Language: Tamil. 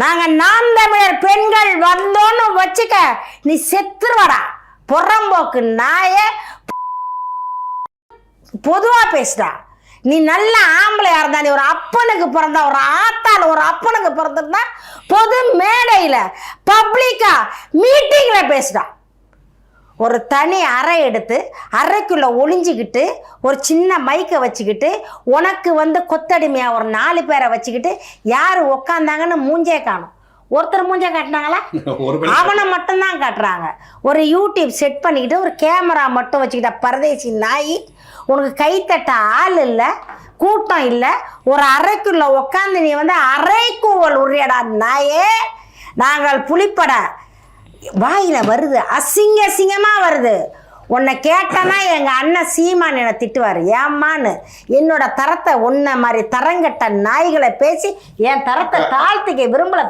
நாங்க நாம் தமிழர் பெண்கள் வந்தோன்னு வச்சுக்க நீ செத்துருவடா. புறம்போக்கு நாய பொதுவா பேசுடா. நீ நல்ல ஆம்பளையா இருந்தா நீ ஒரு அப்பனுக்கு பிறந்தா ஒரு ஆத்தால ஒரு அப்பனுக்கு பிறந்திருந்தா பொது மேடையில பப்ளிக்கா மீட்டிங்ல பேசுடா. ஒரு தனி அறை எடுத்து அறைக்குள்ள ஒளிஞ்சிக்கிட்டு ஒரு சின்ன மைக்கை வச்சுக்கிட்டு உனக்கு வந்து கொத்தடிமையா ஒரு நாலு பேரை வச்சுக்கிட்டு யார் உக்காந்தாங்கன்னு மூஞ்சே காணும். ஒருத்தர் மூஞ்சே காட்டினாங்களா? அவனை மட்டும்தான் காட்டுறாங்க. ஒரு யூடியூப் செட் பண்ணிக்கிட்டு ஒரு கேமரா மட்டும் வச்சுக்கிட்ட பரதேசி நாய் உனக்கு கைத்தட்ட ஆள் இல்லை கூட்டம் இல்லை ஒரு அறைக்குள்ள உக்காந்து நீ வந்து அறைக்கூவல் உரியடா நாயே நாங்கள் புலிப்பட வாயில வருது. அசிங்க அசிங்கமா வருது. உன்னை கேட்டனா எங்க அண்ணன் சீமான் என்னை திட்டுவார். ஏம்மான்னு? என்னோட தரத்தை உன்னை மாதிரி தரங்கட்ட நாய்களை பேசி என் தரத்தை தாழ்த்திக்க விரும்பல.